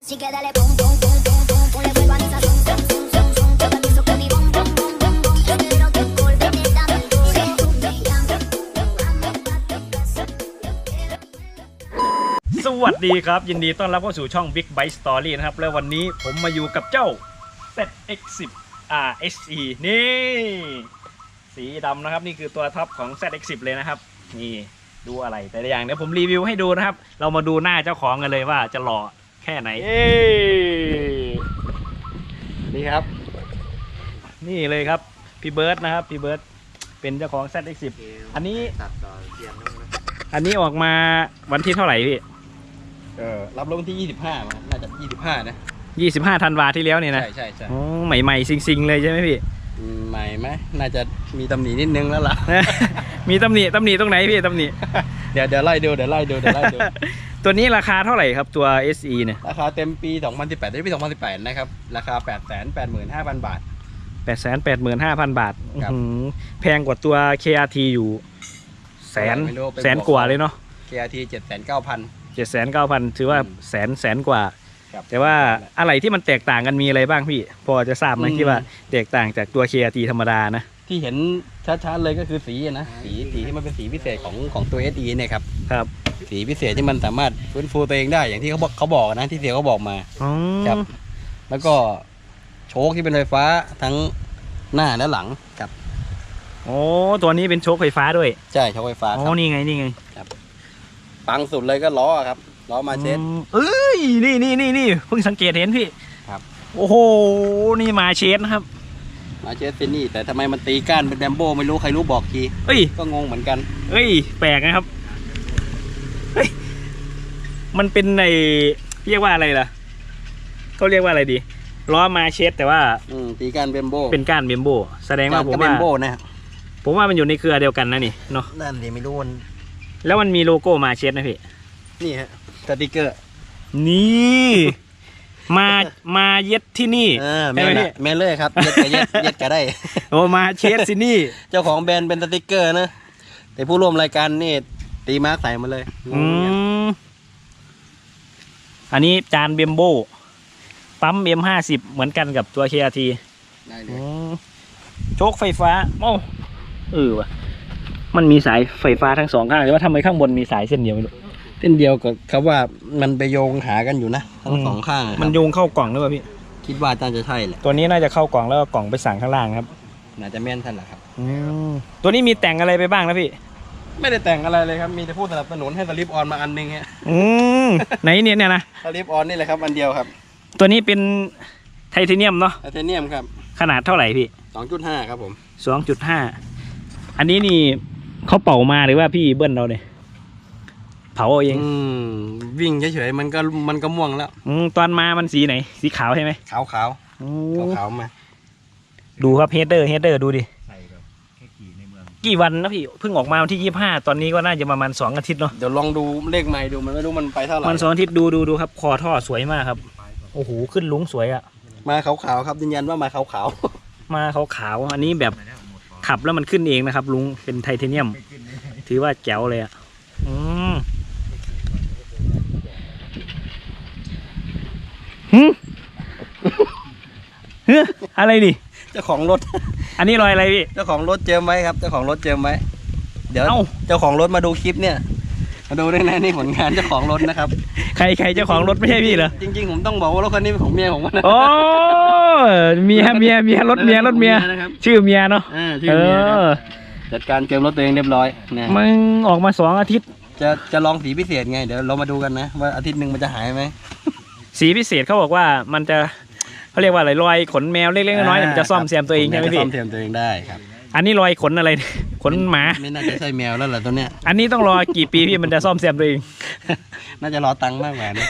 สวัสดีครับ ยินดีต้อนรับเข้าสู่ช่อง Big Bite Story นะครับ และวันนี้ผมมาอยู่กับเจ้า ZX10 RSE นี่ สีดำนะครับ นี่คือตัวท็อปของ ZX10 เลยนะครับ นี่ดูอะไรแต่อย่างเดี๋ยวผมรีวิวให้ดูนะครับ เรามาดูหน้าเจ้าของกันเลยว่าจะหล่อ แค่ไหนเอ้นี่ครับ นี่เลยครับ พี่เบิร์ดนะครับ พี่เบิร์ดเป็นเจ้าของ ZX10 อันนี้ตัดต่อเทียมนู่นนะอันนี้ออกมาวันที่เท่าไหร่พี่เออรับลงที่ 25มาน่าจะ 25 นะ25ธันวาที่แล้วนี่นะใช่ใช่ใช่อ๋อใหม่ๆซิงๆเลยใช่ไหมพี่ อืมใหม่ไหมน่าจะมีตำหนินิดนึงแล้วล่ะ มีตำหนิตำหนิตรงไหนพี่ตำหนิ เดี๋ยวเดี๋ยวไล่ดูเดี๋ยวไล่ดูเดี๋ยวไล่ดู ตัวนี้ราคาเท่าไหร่ครับตัว SE เนี่ยราคาเต็มปี 2018ได้ปี 2018 นะครับ ราคา 885,000 บาทแปดแสนแปดหมื่นห้าพันบาทครับ อื้อหือแพงกว่าตัว KRT อยู่แสนไม่รู้ไปบวกแสนกว่าเลยเนาะ KRT 7,900 เจ็ดแสนเก้าพันถือว่าอืมแสนแสนกว่า ครับแต่ว่าอะไรที่มันแตกต่างกันมีอะไรบ้างพี่ พอจะทราบไหมอืม ที่ว่าแตกต่างจากตัว KRT ธรรมดานะ ที่เห็นชัดๆเลยก็คือสีอะนะ สีสีที่มันเป็นสีพิเศษของของตัว SE เนี่ยครับ ครับ สีพิเศษที่มันสามารถฟื้นฟูตัวเองได้อย่างที่เขาบอกเขาบอกนะที่เสียเขาบอกมาอ๋อครับ แล้วก็โชคที่เป็นไฟฟ้าทั้งหน้าและหลังครับโอ้ตัวนี้เป็นโชคไฟฟ้าด้วยใช่โชคไฟฟ้าอ๋ครัอบนี่ไงนี่ไงปังสุดเลยก็ล้อครับล้อมาเชสอืมเอ้ยนี่นี่นี่นี่เพิ่งสังเกตเห็นพี่ครับ โอ้โหนี่มาเชสนะครับ มาเชสเซนี่แต่ทำไมมันตีก้านเป็นแบมโบไม่รู้ใครรู้บอกทีเอ้ย ก็งงเหมือนกัน เอ้ย แปลกนะครับเฮ้ย มันเป็นในเรียกว่าอะไรล่ะเขาเรียกว่าอะไรดีล้อมาเชสแต่ว่าอืมตีก้านแบมโบเป็นก้านเบมโบแสดงว่าผมแบว่ามโบนะผมว่ามันอยู่ในเครือเดียวกันนะนี่เนาะนั่นดิไม่รู้มันแล้วมันมีโลโก้มาเชสนะพี่ นี่ฮะสติกเกอร์นี่ มามาเย็ดที่นี่เออใช่แม่ไหมละพี่แม่เลยครับเย็ดกับเย็ดเย็ดกับได้ โอ้มาเชสสินี่ เจ้าของแบรนด์เป็นสติกเกอร์นะแต่ผู้ร่วมรายการนี่ตีมาร์คใส่มาเลยงอืงเหมื อนกันมอันนี้จานเบมโบปั๊มเอ็มห้าสิบเหมือนกันกับตัว KRT ได้เลอืยมโชคไฟฟ้าโอ้เออว่ะมันมีสายไฟฟ้าทั้งสองข้างแต่ว่าทำไมข้างบนมีสายเส้นเดียวไม่รู้เส้นเดียวกับเขาว่ามันไปโยงหากันอยู่นะทั้งสองข้างอะครับมันโยงเข้ากล่องหรือเปล่าพี่คิดว่าน่าจะใช่แหละตัวนี้น่าจะเข้ากล่องแล้วก็กล่องไปสั่งข้างล่างครับน่าจะแม่นท่านแหละครับอืมตัวนี้มีแต่งอะไรไปบ้างนะพี่ ไม่ได้แต่งอะไรเลยครับ มีแต่ผู้สนับสนุนให้สลิปออนมาอันหนึงฮะอืมไหนเนี่ยเนี่ยนะสลิปออนนี่แหละครับอันเดียวครับ ตัวนี้เป็นไทเทเนียมเนาะไทเทเนียมครับ ขนาดเท่าไหร่พี่2.5ครับผมสองจุดห้าอันนี้นี่เขาเป่ามาหรือว่าพี่เบิ้ลเราเนี่ยเผาเอาเองอืมวิ่งเฉยๆมันก็มันก็ม่วงแล้วอืมตอนมามันสีไหน สีขาวใช่ไหมขาวขาวโอ้ขาวขาวๆมา ดูครับเฮดเดอร์เฮดเดอร์ดูดิ กี่วันนะพี่เพิ่งออกมาวันที่ยี่ห้าตอนนี้ก็น่าจะประมาณสองอาทิตย์เนาะเดี๋ยวลองดูเลขใหม่ดูมันไม่รู้มันไปเท่าไหร่มันสองอาทิตย์ดูดูดูครับ คอท่อสวยมากครับโอ้โหขึ้นลุงสวยอะมาขาวขาวๆครับยืนยันว่ามาขาวขาวมาขาวขาวๆอันนี้แบบขับแล้วมันขึ้นเองนะครับ ลุงเป็นไทเทเนียม ถือว่าแจ๋วเลยอะอืมหึเฮ้ยอะไรดิๆเจ้าของรถ อันนี้รอยอะไรพี่ เจ้าของรถเจิมไว้ครับ เจ้าของรถเจิมไว้ เดี๋ยวเอ้า เจ้าของรถมาดูคลิปเนี่ย มาดูด้วยนะนี่ผลงานเจ้าของรถนะครับ ใครใครเจ้าของรถไม่ใช่พี่เหรอจริงๆ ผมต้องบอกว่ารถคันนี้เป็นของเมียผมนะ โอ้เมียเมียเมียรถเมียรถเมียนะครับ ชื่อเมียเนาะอ่าชื่เออเมียครับอจัดการเจิมรถตัวเองเรียบร้อยนะมึงออกมาสองอาทิตย์ จะจะลองสีพิเศษไงเดี๋ยวเรามาดูกันนะว่าอาทิตย์หนึ่งมันจะหายไหมสีพิเศษเขาบอกว่ามันจะ เขาเรียกว่าอะไรรอยขนแมวเล็กๆน้อยๆเนี่ยมันจะซ่อมแซมตัวเองใช่ไหมจะพี่ซ่อมแซมตัวเองได้ครับ อันนี้รอยขนอะไร ขนหมา ไม่น่าจะใช่แมวแล้วแหละตัวเนี้ย อันนี้ต้องรอกี่ปีพี่มันจะซ่อมแซมตัวเอง น่าจะรอตังค์มากกว่านะ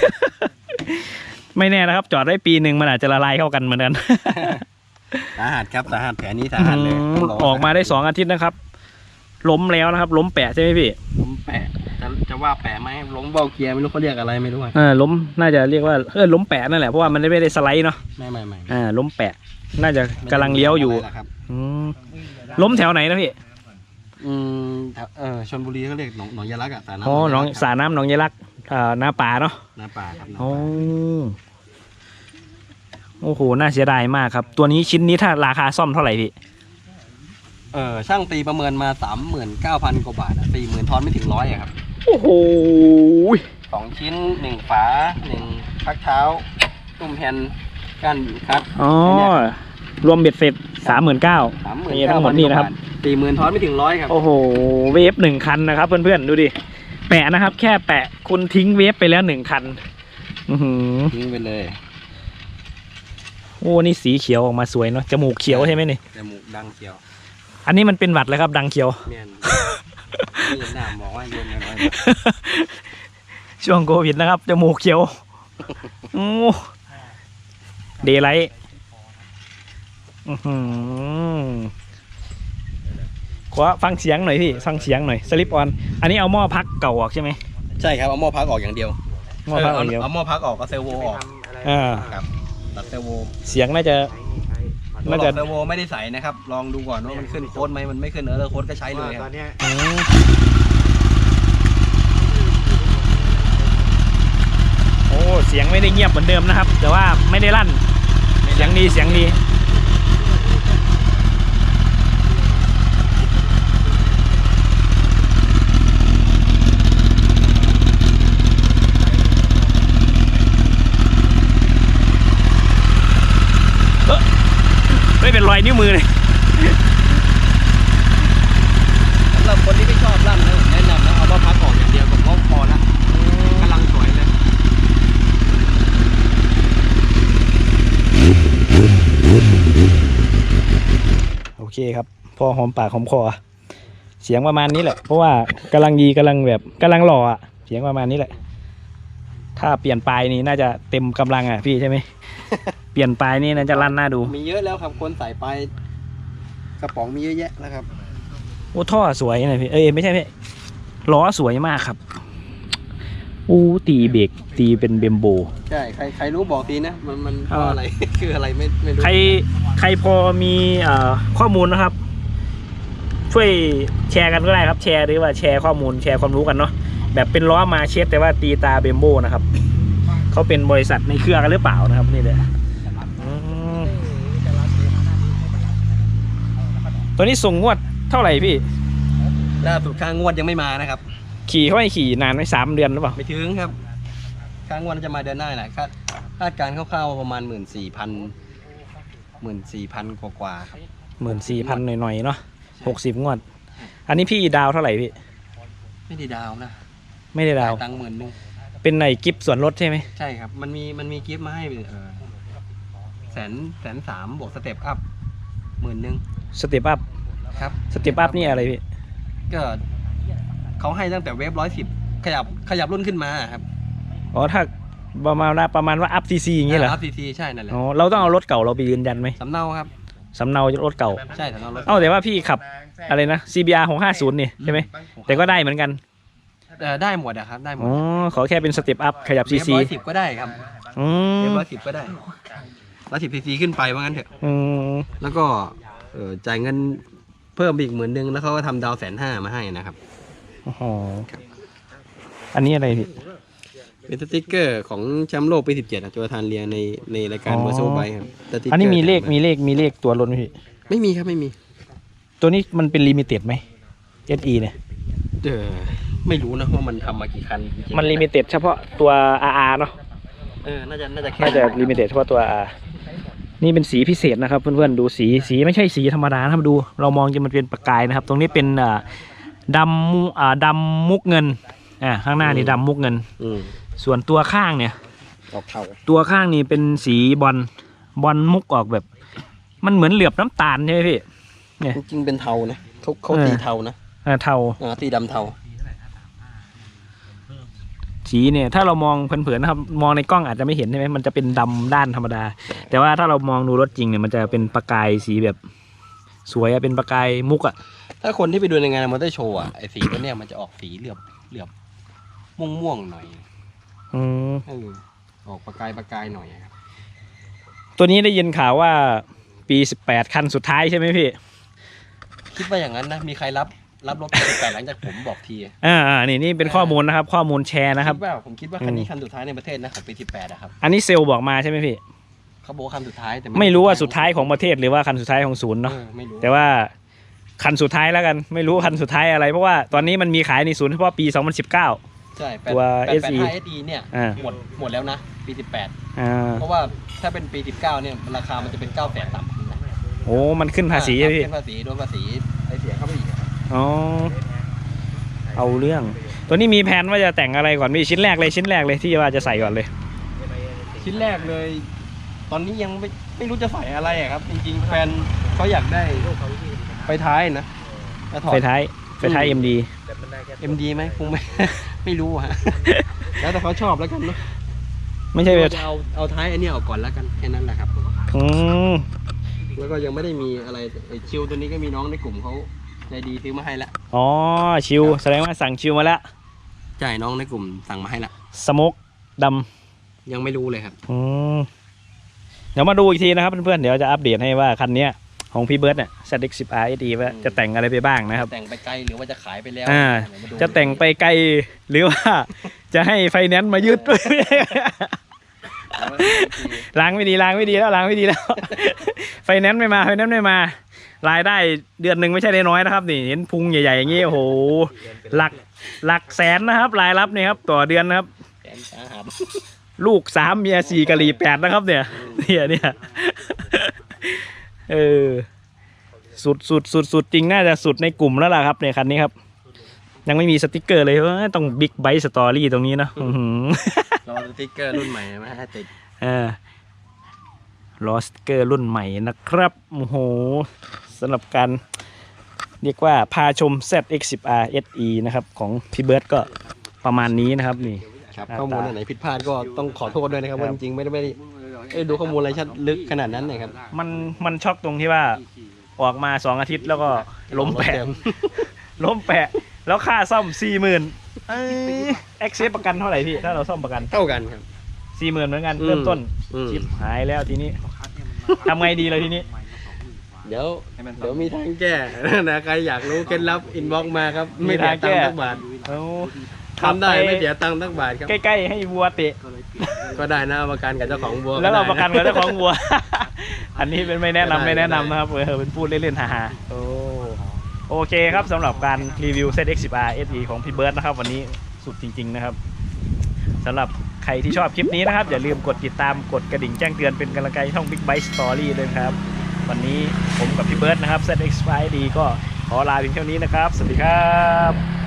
ไม่แน่นะครับ จอดได้ปีหนึ่งมันอาจจะละลายเข้ากันเหมือนกันสาหัสครับสาหัสแผลนี้สาหัสเลยอืมออกมาได้สองอาทิตย์นะครับ ล้มแล้วนะครับ ล้มแปะใช่ไหมพี่ผมแปะ จะจะว่าแปะไหมล้มเบาเกียร์ไม่รู้เขาเรียกอะไรไม่รู้อะเออล้มน่าจะเรียกว่าเออล้มแปะนั่นแหละเพราะว่ามันไม่ได้สไลด์เนาะไม่ไม่ไม่อ่าล้มแปะ น่าจะกำลังเลี้ยวอยู่ไม่ได้ะไรหรกครับอืมล้มแถวไหนนะพี่อืมแถวเออชลบุรีเขาเรียกหนองหนองยาลักษ์อะสาน้ำอ๋อหน้องยาลักษ์สาน้ำหนองยายลักอ่าหน้าป่าเนาะ น้าป่าครับน้าอ๋อป่าโอ้โห น่าเสียดายมากครับ ตัวนี้ชิ้นนี้ถ้าราคาซ่อมเท่าไหร่พี่ เออช่างตีประเมินมาสามหมื่นเก้าพันกว่าบาทอะสี่หมื่นทอนไม่ถึงร้อยอะครับ โอ้โหสองชิ้นหนึ่งฝาหนึ่งพักเท้า ตุ้มแฮนด์ก้านคัดอ๋อรวมเบ็ดเสร็จสามหมื่นเก้าสามหมื่นนี่ทั้งหมดนี่นะครับสี่หมื่นทอนไม่ถึงร้อยครับ โอ้โห เวฟหนึ่งคันนะครับ เพื่อนๆ ดูดิ แปะนะครับ แค่แปะคุณทิ้งเวฟไปแล้วหนึ่งคันอือหือทิ้งไปเลย โอ้นี่สีเขียวออกมาสวยเนาะ จมูกเขียวใช่ไหมนี่ จมูกดังเขียว อันนี้มันเป็นหวัดเลยครับ ดังเขียวเมีย นนี่หน้าบอกว่าโยนน้อยช่วงโควิดนะครับจมูกเขียวโอ้เดย์ไลท์อื้อหือขอฟังเสียงหน่อยพี่ฟังเสียงหน่อยสลิปออน อันนี้เอาหม้อพักเก่าออกใช่ไหมใช่ครับเอาหม้อพักออกอย่างเดียวหม้อพักออกเดียวเอาหม้อพักออกก็เซลโวออกอ่าครับตัดเซลโวเสียงน่าจะตัว น่าหลจะอกเซลโวไม่ได้ใส่นะครับ ลองดูก่อนว่ามันขึ้นโค้ดไหมมันไม่ขึ้นเออโค้ดก็ใช้เลยครับอืมโอ้ เสียงไม่ได้เงียบเหมือนเดิมนะครับ แต่ว่าไม่ได้ลั่น เสียงดีเสียงดี เอ้อไม่เป็ นรอยนิ้วมือเลยสำหรับคนที่ไม่ชอบลั่นนะผมแนะนำนะเอาหม้อพักออกอย่างเดียวผมก็พอละกำลังสวยเลยโอเคครับ พอหอมปากหอมคอเสียงประมาณนี้แหละ เพราะว่ากำลังดีกำลังแบบกำลังหล่ออะเสียงประมาณนี้แหละ ถ้าเปลี่ยนปลายนี่น่าจะเต็มกำลังอะพี่ใช่ไหม เปลี่ยนปลายนี่น่าจะลั่นหน้าดูมีเยอะแล้วครับคนใส่ไปกระป๋องมีเยอะแยะแล้วครับ โอ้ท่อสวยนะพี่เอ้ยไม่ใช่พี่ล้อสวยมากครับอู้ตีเบรกตีเป็นเบมโบ ใช่ใครใครรู้บอกทีนะ มันมันเพเอาราะอะไร คืออะไรไม่ไม่รู้ใครใครพอมีเอ่อข้อมูลนะครับ ช่วยแชร์กันก็ได้ครับ แชร์หรือว่าแชร์ข้อมูลแชร์ความรู้กันเนาะ แบบเป็นล้อมาเชสแต่ว่าตีตาเบมโบนะครับเขาเป็นบริษัทในเครือกันหรือเปล่านะครับนี่เลยอืมตัวนี้ส่งงวดเท่าไหร่พี่ล่าสุดค่างวดยังไม่มานะครับ ขี่เขาให้ขี่นานไหมสามเดือนหรือเปล่าไม่ถึงครับค่างวดน่าจะมาเดือนหน้าแหละคาดคาดการณ์คร่าวๆประมาณหมื่นสี่พันหมื่นสี่พันกว่าๆครับหมื่นสี่พันหน่อยๆเนาะหกสิบงวด อันนี้พี่ดาวเท่าไหร่พี่ ไม่ได้ดาวนะ ไม่ได้ดาว จ่ยตังค์หมื่นหนึงเป็นในกิฟต์ส่วนลดใช่ไหม ใช่ครับ มันมีมันมีกิฟต์มาให้เออแสนแสนสามบวกสเต็ปอัพหมื่นหนึ่งสเต็ปอัพ ครับ สเต็ปอัพนี่อะไรพี่ ก็เขาให้ตั้งแต่เวฟร้อยสิบขยับขยับรุ่นขึ้นมาครับอ๋อ ถ้าประมาณว่าประมาณว่าอัพซีซีอย่างงี้เหรออัพซีซีใช่นั่นแหละอ๋อ เราต้องเอารถเก่าเราไปยืนยันไหมสำเนาครับ สำเนารถเก่า ใช่สำเนารถเอ้าแต่ว่าพี่ขับอะไรนะ CBR 650นี่ใช่ไหม แต่ก็ได้เหมือนกัน เอ่อได้หมดอะครับได้หมดอ๋อขอแค่เป็นสเต็ปอัพขยับซีซีร้อยสิบก็ได้ครับอืเวมฟร้อยสิบก็ได้ร้อยสิบซีซีขึ้นไปว่างั้นเถอะอืมแล้วก็เอ่อจ่ายเงินเพิ่มอีกหมื่นหนึ่งแล้วเขาก็ทำดาวแสนห้ามาให้นะครับอ๋ออันนี้อะไรพี่ เป็นสติ๊กเกอร์ของแชมป์โลกปีสิบเจ็ดโจทานเรียในในรายการอ๋อ เวอร์ซูไบครับสติ๊กกร์อันนี้มีเลขมีเลขมีเลขตัวรถไหมพี่ ไม่มีครับไม่มี ตัวนี้มันเป็นลิมิเต็ดไหม SE เนี่ย เออ ไม่รู้นะว่ามันทำมากี่คันจริงๆมันลิมิเต็ดเฉพาะตัว RR เนาะเออน่าจะน่าจะแค่น่าจะลิมิเต็ดเฉพาะตัว R นี่เป็นสีพิเศษนะครับเพื่อนๆดูสีสีไม่ใช่สีธรรมดานะครับดู เรามองจะมันเป็นประกายนะครับ ตรงนี้เป็นอ่าดำมุอ่าดำมุกเงินอ่าข้างหน้านี่ดำมุกเงิน อืมส่วนตัวข้างเนี่ย ออกเทาตัวข้างนี่เป็นสีบอลบอลมุกออกแบบ มันเหมือนเหลือบน้ำตาลใช่ไหมพี่ จริงๆเป็นเทานะเขาเขาเออ ตีเทานะอ่าเทา อ่าตีดำเทา สีเนี่ยถ้าเรามองเผินๆนะครับ มองในกล้องอาจจะไม่เห็นใช่ไหมมันจะเป็นดำด้านธรรมดา แต่ว่าถ้าเรามองดูรถจริงเนี่ยมันจะเป็นประกายสีแบบสวยอะเป็นประกายมุกอะถ้าคนที่ไปดูในงานมอเตอร์โชว์อะไอ้สีตัวเนี้ยมันจะออกสีเหลือบเหลือบม่วงม่วงๆหน่อยอืมเออออกประกายประกายหน่อยอะครับตัวนี้ได้ยินข่าวว่าปี 18 คันสุดท้ายใช่ไหมพี่ คิดว่าอย่างนั้นนะมีใครรับ รับรถปีแปดหลังจากผมบอกทีอ่าอ่านี่นี่เป็นข้อมูลนะครับ ข้อมูลแชร์นะครับดว่าผมคิดว่าคันนี้คันสุดท้ายในประเทศนะของปีสิบแปดอะครับอันนี้เซลล์บอกมาใช่ไหมพี่เขาบอกว่าคันสุดท้ายแต่ไม่รู้ว่าสุดท้ายของประเทศหรือว่าคันสุดท้ายของศูนย์เนาะเออไม่รู้แต่ว่าคันสุดท้ายแล้วกันไม่รู้คันสุดท้ายอะไร เพราะว่าตอนนี้มันมีขายในศูนย์เฉพาะปี 2019 ใช่แปดตัวแปดแปด SE ห้า SE เนี่ยอ่าหมดหมดแล้วนะ ปีอ่า18 เพราะว่าถ้าเป็นปี 19 เนี่ยราคามันจะเป็น9แสนสามพันนะโอ้ มันขึ้นภาษีใช่ไหมพี่เป็นภาษีโดนภาษีไอเสียเข้าไปอีก อะอ๋อ เอาเรื่อง ตัวนี้มีแผนว่าจะแต่งอะไรก่อนมีชิ้นแรกเลยชิ้นแรกเลยที่ว่าจะใส่ก่อนเลย ชิ้นแรกเลย ตอนนี้ยังไม่ไม่รู้จะใส่อะไรอะครับ จริงๆแฟนเขาอยากได้ไฟท้ายนะแล้วถอด ไฟท้ายไฟท้ายอืม MD MD ไหมคงไม่ ไม่รู้อะฮะ แล้วแต่เขาชอบแล้วกันเนาะไม่ใช่ไฟเราจะเอาเอาท้ายอันนี้ออกก่อนแล้วกันแค่นั้นแหละครับ อืมแล้วก็ยังไม่ได้มีอะไรไอชิลตัวนี้ก็มีน้องในกลุ่มเขา ใจดีซื้อมาให้ละอ๋อชิวแสดงว่าสั่งชิวมาแล้วใช่น้องในกลุ่มสั่งมาให้ละสโมกดยังไม่รู้เลยครับำอืมเดี๋ยวมาดูอีกทีนะครับเพื่อนๆเดี๋ยวจะอัปเดตให้ว่าคันเนี้ยของพี่เบิร์ดเนี่ย ZX10R SD ว่าจะแต่งอะไรไปบ้างนะครับ แต่งไปไกลหรือว่าจะขายไปแล้วอ่าเดี๋ยวมาดูจะแต่งไปไกลหรือว่าจะให้ไฟแนนซ์มายึดด้วยล้างไม่ดีล้างไม่ดีแล้วล้างไม่ดีแล้ว ไฟแนนซ์ไม่มาไฟแนนซ์ไม่มา รายได้เดือนหนึ่งไม่ใช่น้อยๆนะครับ นี่เห็นพุงใหญ่ๆอย่างนี้โอ้โหหลักหลักแสนนะครับ รายรับเนี่ยครับต่อเดือนนะครับแขนสาหัสลูกสามเมียสี่กะหรี่แปดนะครับ เนี่ยเนี่ยเนี่ยเออสุดสุดสุดสุดจริงน่าจะสุดในกลุ่มแล้วล่ะครับในคันนี้ครับ ยังไม่มีสติกเกอร์เลยเอ้ยต้องบิ๊กไบ e ์สตอรี่ตรงนี้เนอะอื้อหือ รอสติ๊กเกอร์รุ่นใหม่มาให้ติด เออ รอสติกเกอร์รุ่นใหม่นะครับโอ้โหสำหรับการเรียกว่าพาชม ZX10R SE นะครับ ของพี่เบิร์ดก็ประมาณนี้นะครับนี่ ครับหน้าข้อมูลตาอันไหนผิดพลาดก็ต้องขอโทษด้วยนะครับครับว่าจริงๆไม่ได้ไม่ได้เอ้ยดูข้อมูลอะไรชัดลึกขนาดนั้นนะครับมันมันช็อกตรงที่ว่าออกมาสองอาทิตย์แล้วก็ล้มแปะเต็มล้มแปะ แล้วค่าซ่อมสี่หมื่นเอ้ยเอ็กเซประกันเท่าไหร่พี่ ถ้าเราซ่อมประกันเท่ากันครับสี่หมื่นเหมือนกันอืมเริ่มต้นอืม ชิปหายแล้วทีนี้ ทำไงดีเลยทีนี้ เดี๋ยวเดี๋ยวมีทางแก้นะใครอยากรู้เคล็ดลับอินบ็อกมาครับมีไม่เสียทางตัแก้งค์สักบาทเอาทำได้ขับปไม่เสียตังค์สักบาทครับใกล้ๆให้วัวเตะ ก็ได้นะประกันกับเจ้าของบัวแล้วเราได้ประกันกับเจ้าของวัว อันนี้เป็นไม่แนะนำไม่แนะนำนะครับเออเป็นพูดเล่นๆฮาๆโอ้โอเคครับสำหรับการรีวิว ZX10R SE ของพี่เบิร์ดนะครับ วันนี้สุดจริง ๆ นะครับสำหรับใค รที่ชอบคลิปนี้นะครับ อย่าลืมกดติดตามกดกระดิ่งแจ้งเตือนเป็นกำลังใจช่อง Big Bike Story ด้วยครับ วันนี้ผมกับพี่เบิร์ดนะครับ ZX10R SE ก็ขอลาเพียงเท่านี้นะครับ สวัสดีครับ